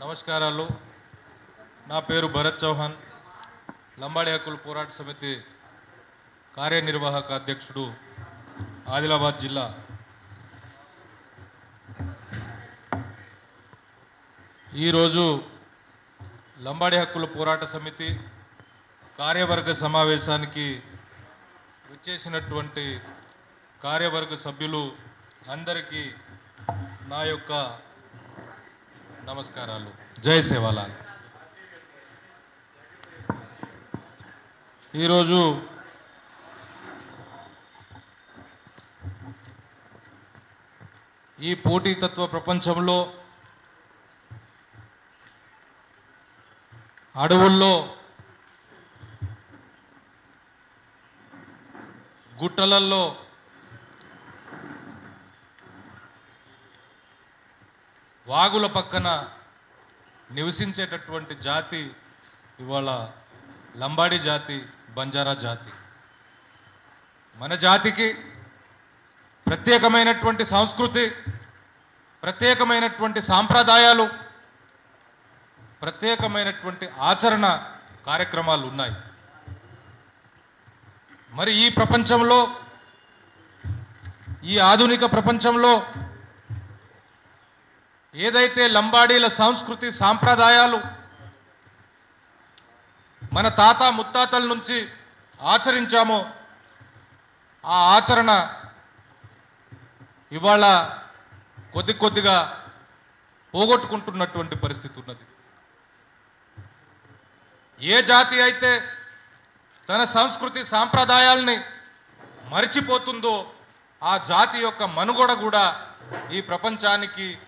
నమస్కారాలు. నా పేరు భరత్ చౌహాన్. లంబాడి హక్కుల పోరాట సమితి కార్యనిర్వాహక అధ్యక్షుడు ఆదిలాబాద్ జిల్లా. ఈరోజు లంబాడి హక్కుల పోరాట సమితి కార్యవర్గ సమావేశానికి వచ్చేసినటువంటి కార్యవర్గ సభ్యులు అందరికీ నా యొక్క నమస్కారాలు. జై సేవాలాల్. ఈరోజు ఈ పోటీతత్వ ప్రపంచంలో అడవుల్లో గుట్టలల్లో వాగుల పక్కన నివసించేటటువంటి జాతి ఇవాళ లంబాడి జాతి బంజారా జాతి. మన జాతికి ప్రత్యేకమైనటువంటి సంస్కృతి ప్రత్యేకమైనటువంటి సాంప్రదాయాలు ప్రత్యేకమైనటువంటి ఆచరణ కార్యక్రమాలు ఉన్నాయి. మరి ఈ ప్రపంచంలో ఈ ఆధునిక ప్రపంచంలో ఏదైతే లంబాడీల సంస్కృతి సాంప్రదాయాలు మన తాత ముత్తాతల నుంచి ఆచరించామో ఆ ఆచరణ ఇవాళ కొద్ది కొద్దిగా పోగొట్టుకుంటున్నటువంటి పరిస్థితి ఉన్నది. ఏ జాతి అయితే తన సంస్కృతి సాంప్రదాయాల్ని మరిచిపోతుందో ఆ జాతి యొక్క మనుగడ కూడా ఈ ప్రపంచానికి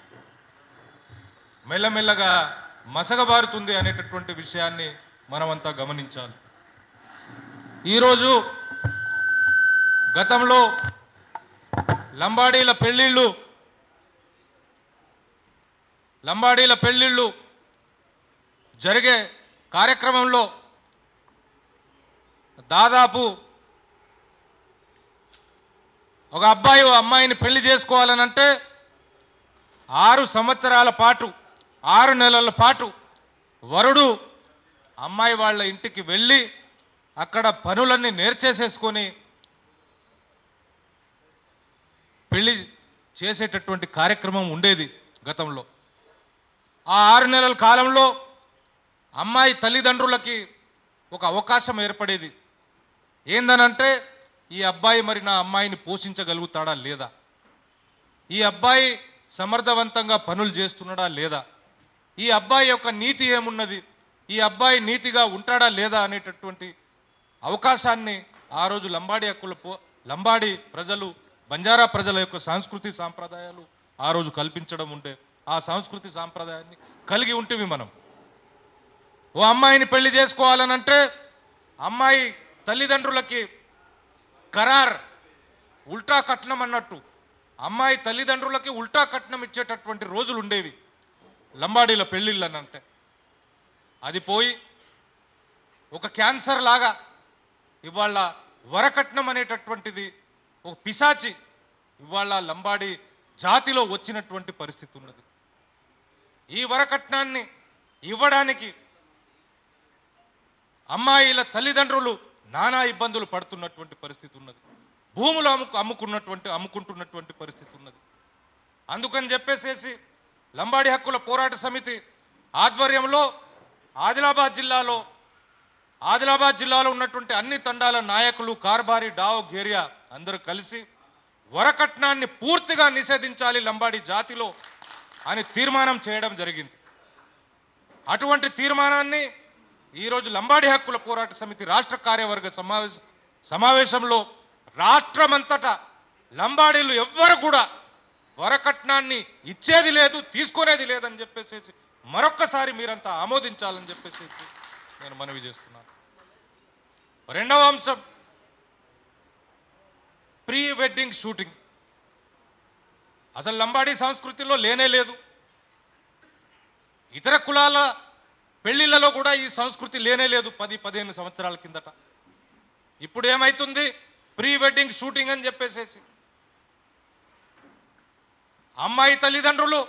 మెల్లమెల్లగా మసగబారుతుంది అనేటటువంటి విషయాన్ని మనమంతా గమనించాలి. ఈరోజు గతంలో లంబాడీల పెళ్ళిళ్ళు లంబాడీల పెళ్ళిళ్ళు జరిగే కార్యక్రమంలో దాదాపు ఒక అబ్బాయి ఓ అమ్మాయిని పెళ్ళి చేసుకోవాలనంటే ఆరు సంవత్సరాల పాటు ఆరు నెలల పాటు వరుడు అమ్మాయి వాళ్ళ ఇంటికి వెళ్ళి అక్కడ పనులన్నీ నేర్చేసేసుకొని పెళ్ళి చేసేటటువంటి కార్యక్రమం ఉండేది గతంలో. ఆ ఆరు నెలల కాలంలో అమ్మాయి తల్లిదండ్రులకి ఒక అవకాశం ఏర్పడేది. ఏందనంటే ఈ అబ్బాయి మరి నా అమ్మాయిని పోషించగలుగుతాడా లేదా? ఈ అబ్బాయి సమర్థవంతంగా పనులు చేస్తున్నాడా లేదా? ఈ అబ్బాయి యొక్క నీతి ఏమున్నది? ఈ అబ్బాయి నీతిగా ఉంటాడా లేదా అనేటటువంటి అవకాశాన్ని ఆ రోజు లంబాడి హక్కుల పో లంబాడి ప్రజలు బంజారా ప్రజల యొక్క సంస్కృతి సాంప్రదాయాలు ఆ రోజు కల్పించడం ఉంటే ఆ సంస్కృతి సాంప్రదాయాన్ని కలిగి ఉంటేవి మనం. ఓ అమ్మాయిని పెళ్ళి చేసుకోవాలనంటే అమ్మాయి తల్లిదండ్రులకి ఖరార్ ఉల్టా కట్నం అన్నట్టు. అమ్మాయి తల్లిదండ్రులకి ఉల్టా కట్నం ఇచ్చేటటువంటి రోజులు ఉండేవి లంబాడీలో పెళ్ళిళ్ళు అని అంటే అది పోయి ఒక క్యాన్సర్ లాగా ఇవాళ వరకట్నం అనేటటువంటిది ఒక పిశాచి ఇవాళ లంబాడి జాతిలో వచ్చినటువంటి పరిస్థితి ఉన్నది ఈ వరకట్నాన్ని ఇవ్వడానికి అమ్మాయిల తల్లిదండ్రులు నానా ఇబ్బందులు పడుతున్నటువంటి పరిస్థితి ఉన్నది భూములు అమ్ముకు అమ్ముకున్నటువంటి అమ్ముకుంటున్నటువంటి పరిస్థితి ఉన్నది అందుకని చెప్పేసేసి లంబాడి హక్కుల పోరాట సమితి ఆధ్వర్యంలో ఆదిలాబాద్ జిల్లాలో ఆదిలాబాద్ జిల్లాలో ఉన్నటువంటి అన్ని తండాల నాయకులు కార్బారి డావ్ గేరియా అందరూ కలిసి వరకట్నాన్ని పూర్తిగా నిషేధించాలి లంబాడి జాతిలో అని తీర్మానం చేయడం జరిగింది. అటువంటి తీర్మానాన్ని ఈరోజు లంబాడి హక్కుల పోరాట సమితి రాష్ట్ర కార్యవర్గ సమావేశ సమావేశంలో రాష్ట్రమంతటా లంబాడీలు ఎవ్వరు కూడా వరకట్నాన్ని ఇచ్చేది లేదు తీసుకునేది లేదని చెప్పేసేసి మరొక్కసారి మీరంతా ఆమోదించాలని చెప్పేసేసి నేను మనవి చేస్తున్నాను. రెండవ అంశం ప్రీ వెడ్డింగ్ షూటింగ్. అసలు లంబాడీ సంస్కృతిలో లేనే లేదు. ఇతర కులాల పెళ్ళిళ్ళలో కూడా ఈ సంస్కృతి లేనే లేదు పది పదిహేను సంవత్సరాల కిందట. ఇప్పుడు ఏమవుతుంది ప్రీ వెడ్డింగ్ షూటింగ్ అని చెప్పేసేసి అమ్మాయి తల్లిదండ్రులు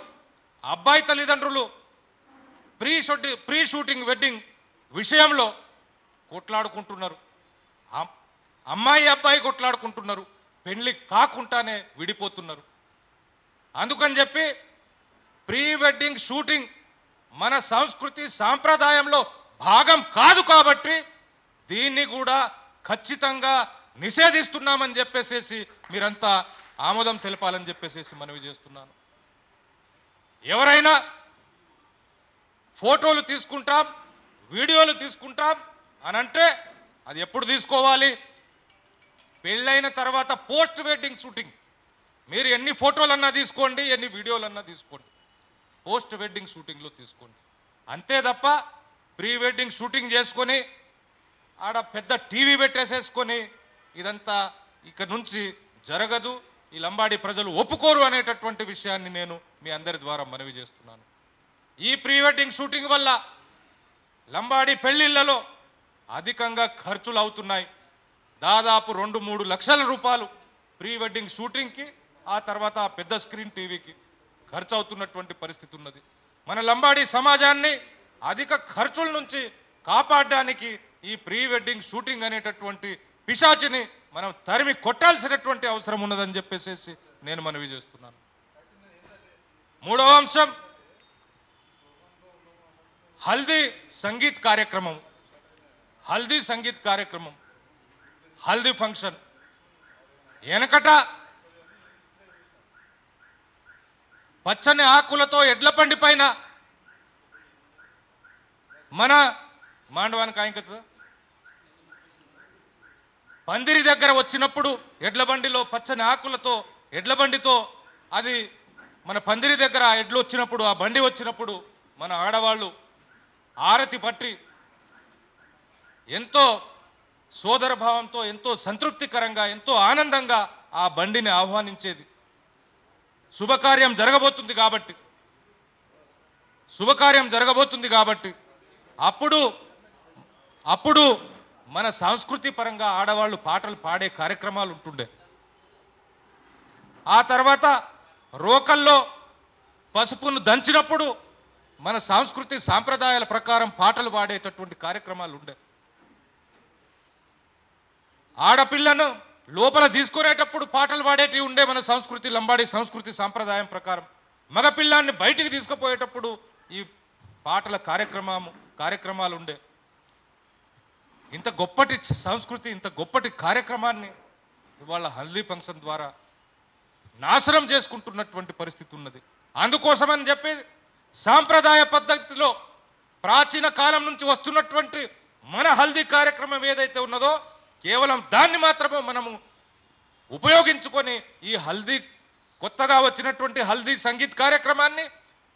అబ్బాయి తల్లిదండ్రులు pre shooting pre shooting wedding విషయంలో కొట్లాడుకుంటున్నారు. అమ్మాయి అబ్బాయి కొట్లాడుకుంటున్నారు. పెళ్ళి కాకుండానే విడిపోతున్నారు. అందుకని చెప్పి ప్రీ వెడ్డింగ్ షూటింగ్ మన సంస్కృతి సాంప్రదాయంలో భాగం కాదు కాబట్టి దీన్ని కూడా ఖచ్చితంగా నిషేధిస్తున్నామని చెప్పేసేసి మీరంతా ఆమోదం తెలపాలని చెప్పేసేసి మనవి చేస్తున్నాను. ఎవరైనా ఫోటోలు తీసుకుంటాం వీడియోలు తీసుకుంటాం అని అంటే అది ఎప్పుడు తీసుకోవాలి? పెళ్ళైన తర్వాత పోస్ట్ వెడ్డింగ్ షూటింగ్. మీరు ఎన్ని ఫోటోలన్నా తీసుకోండి ఎన్ని వీడియోలన్నా తీసుకోండి. పోస్ట్ వెడ్డింగ్ షూటింగ్లో తీసుకోండి. అంతే తప్ప ప్రీ వెడ్డింగ్ షూటింగ్ చేసుకొని ఆడ పెద్ద టీవీ పెట్టేసేసుకొని ఇదంతా ఇక నుంచి జరగదు. ఈ లంబాడి ప్రజలు ఒప్పుకోరు అనేటటువంటి విషయాన్ని నేను మీ అందరి ద్వారా మనవి చేస్తున్నాను. ఈ ప్రీ వెడ్డింగ్ షూటింగ్ వల్ల లంబాడి పెళ్ళిళ్ళలో అధికంగా ఖర్చులు అవుతున్నాయి. దాదాపు రెండు మూడు లక్షల రూపాయలు ప్రీ వెడ్డింగ్ షూటింగ్కి ఆ తర్వాత ఆ పెద్ద స్క్రీన్ టీవీకి ఖర్చు అవుతున్నటువంటి పరిస్థితి ఉన్నది. మన లంబాడి సమాజాన్ని అధిక ఖర్చుల నుంచి కాపాడడానికి ఈ ప్రీ వెడ్డింగ్ షూటింగ్ అనేటటువంటి పిశాచిని మనం తరిమి కొట్టాల్సినటువంటి అవసరం ఉన్నదని చెప్పేసి నేను మనవి చేస్తున్నాను. మూడవ అంశం హల్దీ సంగీత్ కార్యక్రమం. హల్దీ సంగీత్ కార్యక్రమం. హల్దీ ఫంక్షన్. వెనకట పచ్చని ఆకులతో ఎడ్ల పండి పైన మన మాండవానికి ఆయన కదా పందిరి దగ్గర వచ్చినప్పుడు ఎడ్ల బండిలో పచ్చని ఆకులతో ఎడ్ల బండితో అది మన పందిరి దగ్గర ఆ ఎడ్లు వచ్చినప్పుడు ఆ బండి వచ్చినప్పుడు మన ఆడవాళ్ళు ఆరతి పట్టి ఎంతో సోదర భావంతో ఎంతో సంతృప్తికరంగా ఎంతో ఆనందంగా ఆ బండిని ఆహ్వానించేది. శుభకార్యం జరగబోతుంది కాబట్టి. శుభకార్యం జరగబోతుంది కాబట్టి. అప్పుడు అప్పుడు మన సంస్కృతి పరంగా ఆడవాళ్ళు పాటలు పాడే కార్యక్రమాలు ఉంటుండే. ఆ తర్వాత రోకల్లో పసుపును దంచినప్పుడు మన సంస్కృతి సాంప్రదాయాల ప్రకారం పాటలు పాడేటటువంటి కార్యక్రమాలు ఉండే. ఆడపిల్లను లోపల తీసుకునేటప్పుడు పాటలు పాడేటివి ఉండే మన సంస్కృతి లంబాడి సంస్కృతి సాంప్రదాయం ప్రకారం. మగపిల్లాన్ని బయటికి తీసుకుపోయేటప్పుడు ఈ పాటల కార్యక్రమము కార్యక్రమాలు ఉండే. ఇంత గొప్పటి సంస్కృతి ఇంత గొప్పటి కార్యక్రమాన్ని ఇవాళ హల్దీ ఫంక్షన్ ద్వారా నాశనం చేసుకుంటున్నటువంటి పరిస్థితి ఉన్నది. అందుకోసమని చెప్పి సాంప్రదాయ పద్ధతిలో ప్రాచీన కాలం నుంచి వస్తున్నటువంటి మన హల్దీ కార్యక్రమం ఏదైతే ఉన్నదో కేవలం దాన్ని మాత్రమే మనము ఉపయోగించుకొని ఈ హల్దీ కొత్తగా వచ్చినటువంటి హల్దీ సంగీత్ కార్యక్రమాన్ని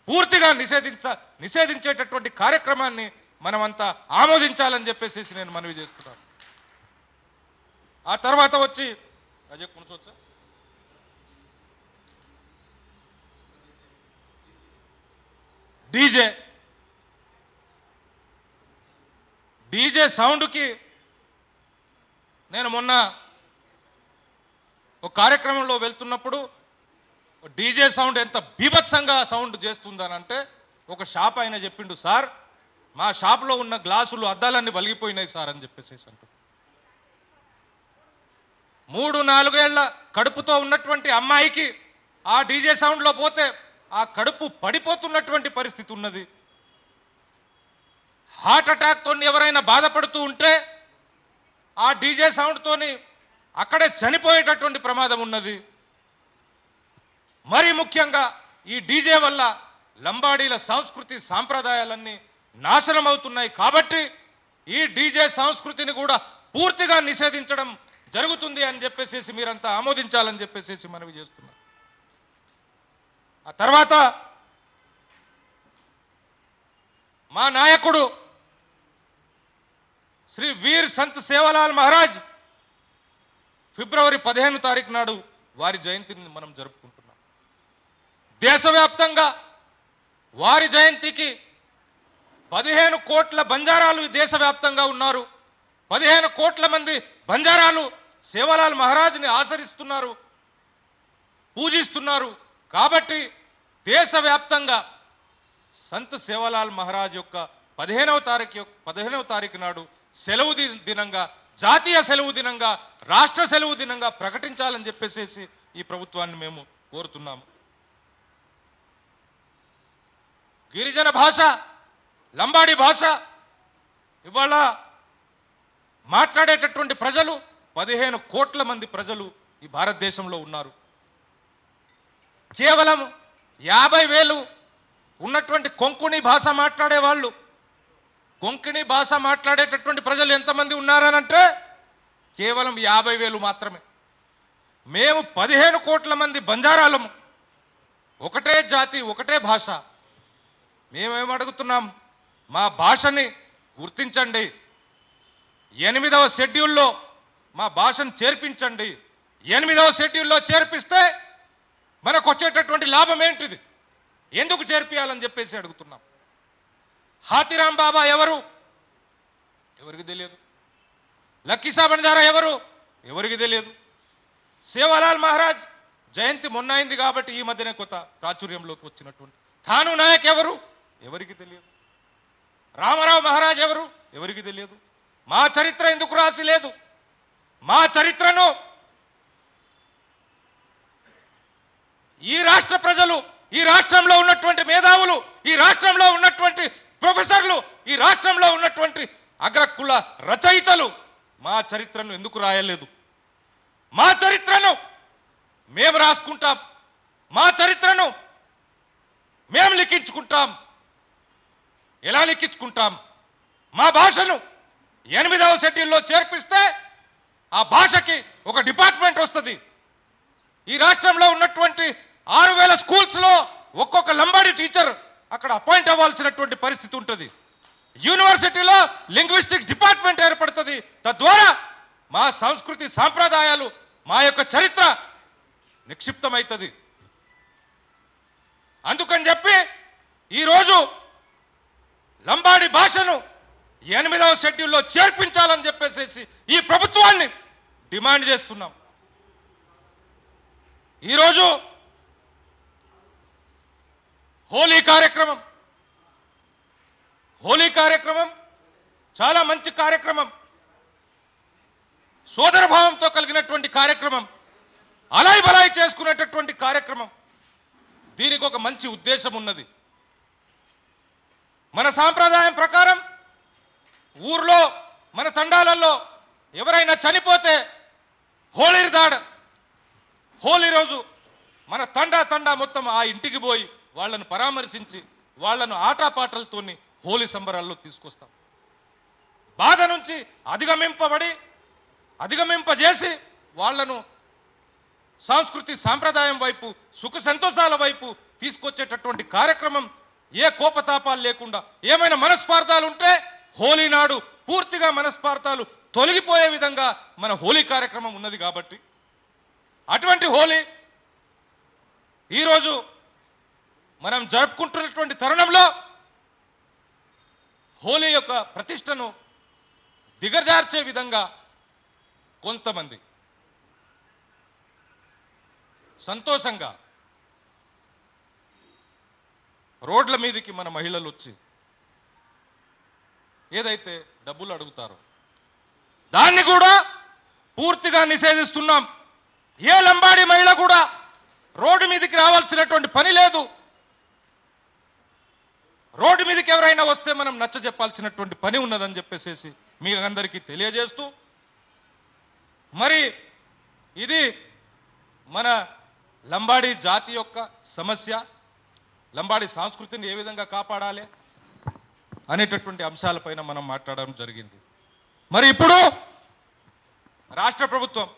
పూర్తిగా నిషేధించ నిషేధించేటటువంటి కార్యక్రమాన్ని మనమంతా ఆమోదించాలని చెప్పేసి నేను మనవి చేస్తున్నాను. ఆ తర్వాత వచ్చి అజయ్ కొనుచోచ్చా డీజే. డీజే సౌండ్కి నేను మొన్న ఒక కార్యక్రమంలో వెళ్తున్నప్పుడు డీజే సౌండ్ ఎంత బీభత్సంగా సౌండ్ చేస్తుందనంటే ఒక షాప్ ఆయన చెప్పిండు సార్ మా షాప్లో ఉన్న గ్లాసులు అద్దాలన్నీ వలిగిపోయినాయి సార్ అని చెప్పేసి అంటూ. మూడు నాలుగేళ్ళ కడుపుతో ఉన్నటువంటి అమ్మాయికి ఆ డీజే సౌండ్లో పోతే ఆ కడుపు పడిపోతున్నటువంటి పరిస్థితి ఉన్నది. హార్ట్ అటాక్తో ఎవరైనా బాధపడుతూ ఉంటే ఆ డీజే సౌండ్తోని అక్కడే చనిపోయేటటువంటి ప్రమాదం ఉన్నది. మరి ముఖ్యంగా ఈ డీజే వల్ల లంబాడీల సంస్కృతి సాంప్రదాయాలన్నీ నాశనం అవుతున్నాయి కాబట్టి ఈ డీజే సంస్కృతిని కూడా పూర్తిగా నిషేధించడం జరుగుతుంది అని చెప్పేసి మీరంతా ఆమోదించాలని చెప్పేసి మనవి చేస్తున్నాం ఆ తర్వాత మా నాయకుడు శ్రీ వీర్ సంత్ సేవలాల్ మహారాజ్ ఫిబ్రవరి పదిహేను తారీఖు నాడు వారి జయంతిని మనం జరుపుకుంటున్నాం. దేశవ్యాప్తంగా వారి జయంతికి పదిహేను కోట్ల బంజారాలు దేశవ్యాప్తంగా ఉన్నారు. పదిహేను కోట్ల మంది బంజారాలు సేవలాల్ మహారాజ్ని ఆచరిస్తున్నారు పూజిస్తున్నారు. కాబట్టి దేశవ్యాప్తంగా సంత్ సేవలాల్ మహారాజ్ యొక్క పదిహేనవ తారీఖు యొక్క పదిహేనవ తారీఖు నాడు సెలవు దినంగా జాతీయ సెలవు దినంగా రాష్ట్ర సెలవు దినంగా ప్రకటించాలని చెప్పేసి ఈ ప్రభుత్వాన్ని మేము కోరుతున్నాము. గిరిజన భాష లంబాడి భాష. ఇవాళ మాట్లాడేటటువంటి ప్రజలు పదిహేను కోట్ల మంది ప్రజలు ఈ భారతదేశంలో ఉన్నారు. కేవలం యాభై వేలు ఉన్నటువంటి కొంకుణి భాష మాట్లాడే వాళ్ళు కొంకణి భాష మాట్లాడేటటువంటి ప్రజలు ఎంతమంది ఉన్నారనంటే కేవలం యాభై వేలు మాత్రమే. మేము పదిహేను కోట్ల మంది బంజారాలము. ఒకటే జాతి ఒకటే భాష. మేమేమడుగుతున్నాం మా భాషని గుర్తించండి. ఎనిమిదవ షెడ్యూల్లో మా భాషను చేర్పించండి. ఎనిమిదవ షెడ్యూల్లో చేర్పిస్తే మనకు వచ్చేటటువంటి లాభం ఏంటిది? ఎందుకు చేర్పియాలని చెప్పేసి అడుగుతున్నాం. హాతిరాం బాబా ఎవరు? ఎవరికి తెలియదు. లక్కీసా బంజారా ఎవరు? ఎవరికి తెలియదు. సేవాలాల్ మహారాజ్ జయంతి మొన్న అయింది కాబట్టి ఈ మధ్యనే కొత్త ప్రాచుర్యంలోకి వచ్చినటువంటి థాను నాయక్ ఎవరు? ఎవరికి తెలియదు. రామారావు మహారాజ్ ఎవరు? ఎవరికి తెలియదు. మా చరిత్ర ఎందుకు రాసి లేదు? మా చరిత్రను ఈ రాష్ట్ర ప్రజలు ఈ రాష్ట్రంలో ఉన్నటువంటి మేధావులు ఈ రాష్ట్రంలో ఉన్నటువంటి ప్రొఫెసర్లు ఈ రాష్ట్రంలో ఉన్నటువంటి అగ్రకుల రచయితలు మా చరిత్రను ఎందుకు రాయలేదు? మా చరిత్రను మేము రాసుకుంటాం. మా చరిత్రను మేము లిఖించుకుంటాం. ఎలా లెక్కించుకుంటాం మా భాషను ఎనిమిదవ షెడ్యూల్లో చేర్పిస్తే ఆ భాషకి ఒక డిపార్ట్మెంట్ వస్తుంది. ఈ రాష్ట్రంలో ఉన్నటువంటి ఆరు వేల స్కూల్స్లో ఒక్కొక్క లంబాడి టీచర్ అక్కడ అపాయింట్ అవ్వాల్సినటువంటి పరిస్థితి ఉంటుంది. యూనివర్సిటీలో లింగ్విస్టిక్స్ డిపార్ట్మెంట్ ఏర్పడుతుంది. తద్వారా మా సంస్కృతి సాంప్రదాయాలు మా యొక్క చరిత్ర నిక్షిప్తమవుతుంది. అందుకని చెప్పి ఈరోజు లంబాడి భాషను ఎనిమిదవ షెడ్యూల్లో చేర్పించాలని చెప్పేసి ఈ ప్రభుత్వాన్ని డిమాండ్ చేస్తున్నాం. ఈరోజు హోలీ కార్యక్రమం హోలీ కార్యక్రమం చాలా మంచి కార్యక్రమం. సోదర భావంతో కలిగినటువంటి కార్యక్రమం అలాయి బలాయి చేసుకునేటటువంటి కార్యక్రమం. దీనికి ఒక మంచి ఉద్దేశం ఉన్నది. మన సాంప్రదాయం ప్రకారం ఊర్లో మన తండాలలో ఎవరైనా చనిపోతే హోళీ దాడ హోలీ రోజు మన తండా తండా మొత్తం ఆ ఇంటికి పోయి వాళ్ళను పరామర్శించి వాళ్ళను ఆటపాటలతోని హోలీ సంబరాల్లో తీసుకొస్తాం. బాధ నుంచి అధిగమింపబడి అధిగమింపజేసి వాళ్ళను సంస్కృతి సాంప్రదాయం వైపు సుఖ సంతోషాల వైపు తీసుకొచ్చేటటువంటి కార్యక్రమం ఏ కోపతాపాలు లేకుండా ఏమైనా మనస్పార్థాలు ఉంటే హోలీ నాడు పూర్తిగా మనస్పార్థాలు తొలగిపోయే విధంగా మన హోలీ కార్యక్రమం ఉన్నది కాబట్టి. అటువంటి హోలీ ఈరోజు మనం జరుపుకుంటున్నటువంటి తరుణంలో హోలీ యొక్క ప్రతిష్టను దిగజార్చే విధంగా కొంతమంది సంతోషంగా రోడ్ల మీదకి మన మహిళలు వచ్చి ఏదైతే డబ్బులు అడుగుతారో దాన్ని కూడా పూర్తిగా నిషేధిస్తున్నాం. ఏ లంబాడి మహిళ కూడా రోడ్డు మీదకి రావాల్సినటువంటి పని లేదు. రోడ్డు మీదకి ఎవరైనా వస్తే మనం నచ్చ చెప్పాల్సినటువంటి పని ఉన్నదని చెప్పేసేసి మీ అందరికీ తెలియజేస్తూ మరి ఇది మన లంబాడి జాతి యొక్క సమస్య. లంబాడి సంస్కృతిని ఏ విధంగా కాపాడాలి అనేటటువంటి అంశాలపైన మనం మాట్లాడడం జరిగింది. మరి ఇప్పుడు రాష్ట్ర ప్రభుత్వం.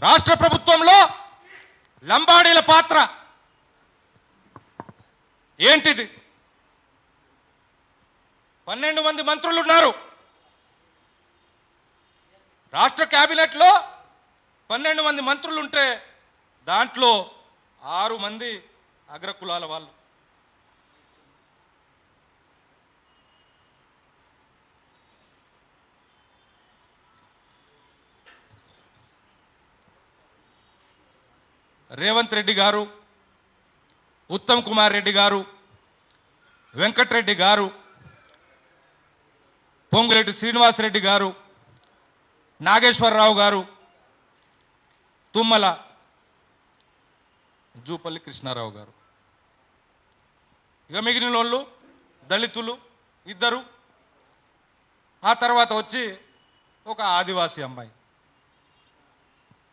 రాష్ట్ర ప్రభుత్వంలో లంబాడీల పాత్ర ఏంటిది? పన్నెండు మంది మంత్రులు ఉన్నారు రాష్ట్ర క్యాబినెట్లో పన్నెండు మంది మంత్రులు ఉంటే దాంట్లో ఆరు మంది అగ్రకులాల వాళ్ళు. రేవంత్ రెడ్డి గారు ఉత్తమ్ కుమార్ రెడ్డి గారు వెంకట్రెడ్డి గారు పొంగులేటి శ్రీనివాసరెడ్డి గారు నాగేశ్వరరావు గారు తుమ్మల జూపల్లి కృష్ణారావు గారు. ఇక మిగిలిన వాళ్ళు దళితులు ఇద్దరు. ఆ తర్వాత వచ్చి ఒక ఆదివాసీ అమ్మాయి.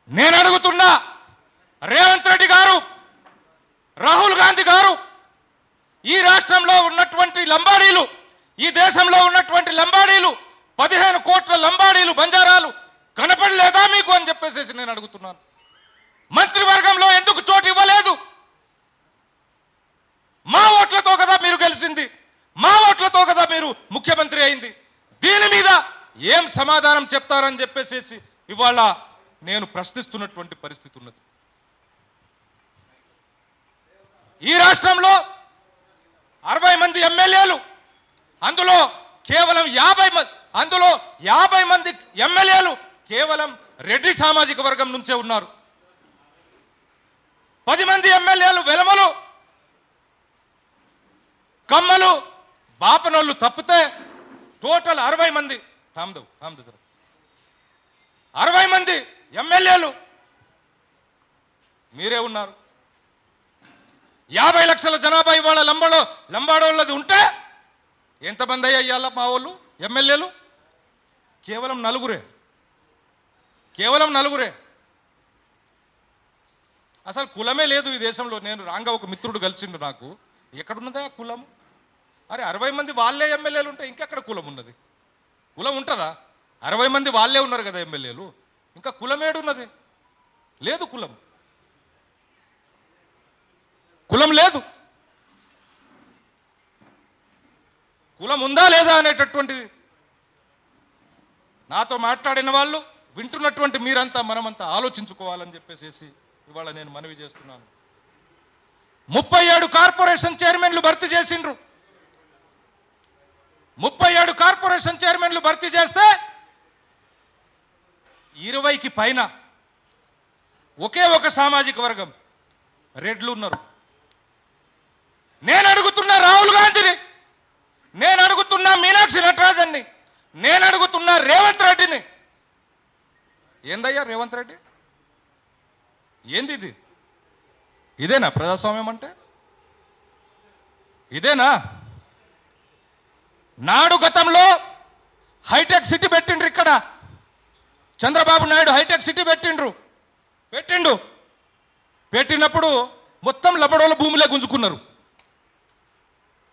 నేను అడుగుతున్నా రేవంత్ రెడ్డి గారు రాహుల్ గాంధీ గారు ఈ రాష్ట్రంలో ఉన్నటువంటి లంబాడీలు ఈ దేశంలో ఉన్నటువంటి లంబాడీలు పదిహేను కోట్ల లంబాడీలు బంజారాలు కనపడలేదా మీకు అని చెప్పేసి నేను అడుగుతున్నాను. మంత్రివర్గంలో ఎందుకు చోటు ఇవ్వలేదు? మా ఓట్లతో కదా మీరు గెలిచింది. మా ఓట్లతో కదా మీరు ముఖ్యమంత్రి అయింది. దీని మీద ఏం సమాధానం చెప్తారని చెప్పేసేసి ఇవాళ నేను ప్రశ్నిస్తున్నటువంటి పరిస్థితి ఉన్నది. ఈ రాష్ట్రంలో అరవై మంది ఎమ్మెల్యేలు అందులో కేవలం యాభై మంది అందులో యాభై మంది ఎమ్మెల్యేలు కేవలం రెడ్డి సామాజిక వర్గం నుంచే ఉన్నారు. పది మంది ఎమ్మెల్యేలు వెలమలు కమ్మలు బాపనోళ్ళు తప్పితే టోటల్ అరవై మంది. తామ్దవు తామ్దు అరవై మంది ఎమ్మెల్యేలు. మీరే ఉన్నారు. యాభై లక్షల జనాభా ఇవాళ లంబాడో లంబాడోళ్ళది ఉంటే ఎంతమంది అయ్యాల మా వాళ్ళు? ఎమ్మెల్యేలు? కేవలం నలుగురే. కేవలం నలుగురే. అసలు కులమే లేదు ఈ దేశంలో. నేను రాంగా ఒక మిత్రుడు కలిసిండు నాకు. ఎక్కడున్నదా ఆ కులం? అరే అరవై మంది వాళ్ళే ఎమ్మెల్యేలు ఉంటే ఇంకెక్కడ కులం ఉన్నది? కులం ఉంటుందా? అరవై మంది వాళ్ళే ఉన్నారు కదా ఎమ్మెల్యేలు. ఇంకా కులం ఏడున్నది? లేదు కులం. కులం లేదు. కులం ఉందా లేదా అనేటటువంటిది నాతో మాట్లాడిన వాళ్ళు వింటున్నటువంటి మీరంతా మనమంతా ఆలోచించుకోవాలని చెప్పేసి ఇవాళ నేను మనవి చేస్తున్నాను. ముప్పై ఏడు కార్పొరేషన్ చైర్మన్లు భర్తీ చేసిండ్రు. ముప్పై ఏడు కార్పొరేషన్ చైర్మన్లు భర్తీ చేస్తే ఇరవైకి పైన ఒకే ఒక సామాజిక వర్గం రెడ్లు ఉన్నారు. నేను అడుగుతున్నా రాహుల్ గాంధీని నేను అడుగుతున్నా మీనాక్షి నటరాజన్ని నేను అడుగుతున్నా రేవంత్ రెడ్డిని. ఏందయ్యా రేవంత్ రెడ్డి? ఏంది ఇది ఇదేనా ప్రజాస్వామ్యం అంటే? ఇదేనా? నాడు గతంలో హైటెక్ సిటీ పెట్టిండ్రు ఇక్కడ. చంద్రబాబు నాయుడు హైటెక్ సిటీ పెట్టిండ్రు. పెట్టిండు. పెట్టినప్పుడు మొత్తం లబడోల భూమిలో గుంజుకున్నారు.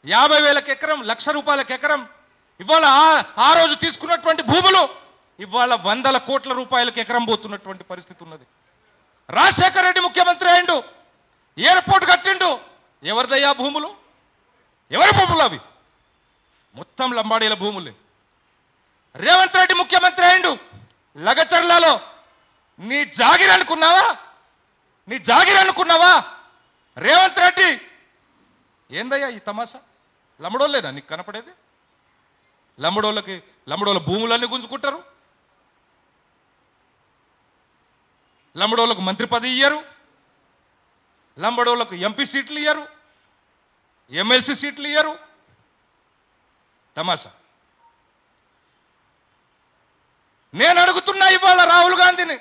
యాభై వేలకు ఎకరం లక్ష రూపాయలకు ఎకరం ఇవాళ ఆ- ఆ రోజు తీసుకున్నటువంటి భూములు ఇవాళ వందల కోట్ల రూపాయలకు ఎకరం పోతున్నటువంటి పరిస్థితి ఉన్నది. రాజశేఖర రెడ్డి ముఖ్యమంత్రి అయిండు. ఎయిర్పోర్ట్ కట్టిండు. ఎవరిదయ్యా భూములు? ఎవరి భూములు అవి? మొత్తం లంబాడీల భూములే. రేవంత్ రెడ్డి ముఖ్యమంత్రి అయిండు. లగచర్లలో నీ జాగిర్ అనుకున్నావా? నీ జాగిర్ అనుకున్నావా? రేవంత్ రెడ్డి ఏందయ్యా ఈ తమాషా? లమ్మడోళ్ళేనా నీకు కనపడేది? లమ్మడోళ్ళకి లమ్మడోళ్ళ భూములన్నీ గుంజుకుంటారు? లంబడోళ్ళకు మంత్రి పదవి ఇయ్యరు. లంబడోళ్ళకు ఎంపీ సీట్లు ఇయ్యరు. ఎమ్మెల్సీ సీట్లు ఇయ్యరు. తమాషా. నేను అడుగుతున్నా ఇవాళ రాహుల్ గాంధీని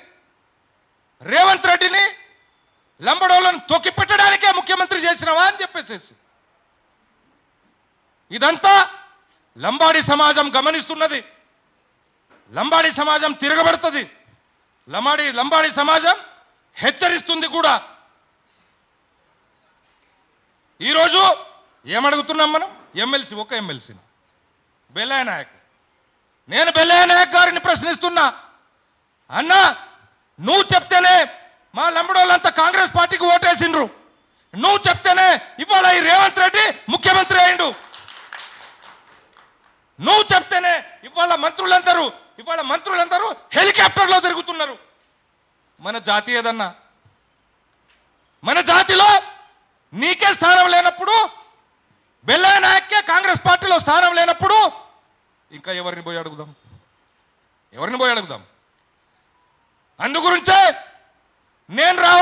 రేవంత్ రెడ్డిని లంబడోళ్ళను తొక్కిపెట్టడానికే ముఖ్యమంత్రి చేసినవా అని చెప్పేసేసి. ఇదంతా లంబాడి సమాజం గమనిస్తున్నది. లంబాడి సమాజం తిరగబడుతుంది. లంబాడి లంబాడి సమాజం హెచ్చరిస్తుంది కూడా. ఈరోజు ఏమడుగుతున్నాం మనం? ఎమ్మెల్సీ ఒక ఎమ్మెల్సీ బెల్లయ్య నాయక్. నేను బెల్లయ్య నాయక్ గారిని ప్రశ్నిస్తున్నా. అన్నా నువ్వు చెప్తేనే మా లంబడోళ్ళంతా కాంగ్రెస్ పార్టీకి ఓటేసిండ్రు. నువ్వు చెప్తేనే ఇవాళ ఈ రేవంత్ రెడ్డి ముఖ్యమంత్రి అయిండు. నువ్వు చెప్తేనే ఇవాళ మంత్రులందరూ ఇవాళ మంత్రులందరూ హెలికాప్టర్లో తిరుగుతున్నారు. మన జాతి ఏదన్నా? మన జాతిలో నీకే స్థానం లేనప్పుడు బెల్లయ్య నాయక్కే కాంగ్రెస్ పార్టీలో స్థానం లేనప్పుడు ఇంకా ఎవరిని పోయి అడుగుదాం? ఎవరిని పోయి అడుగుదాం? అందుగురించే నేను రావు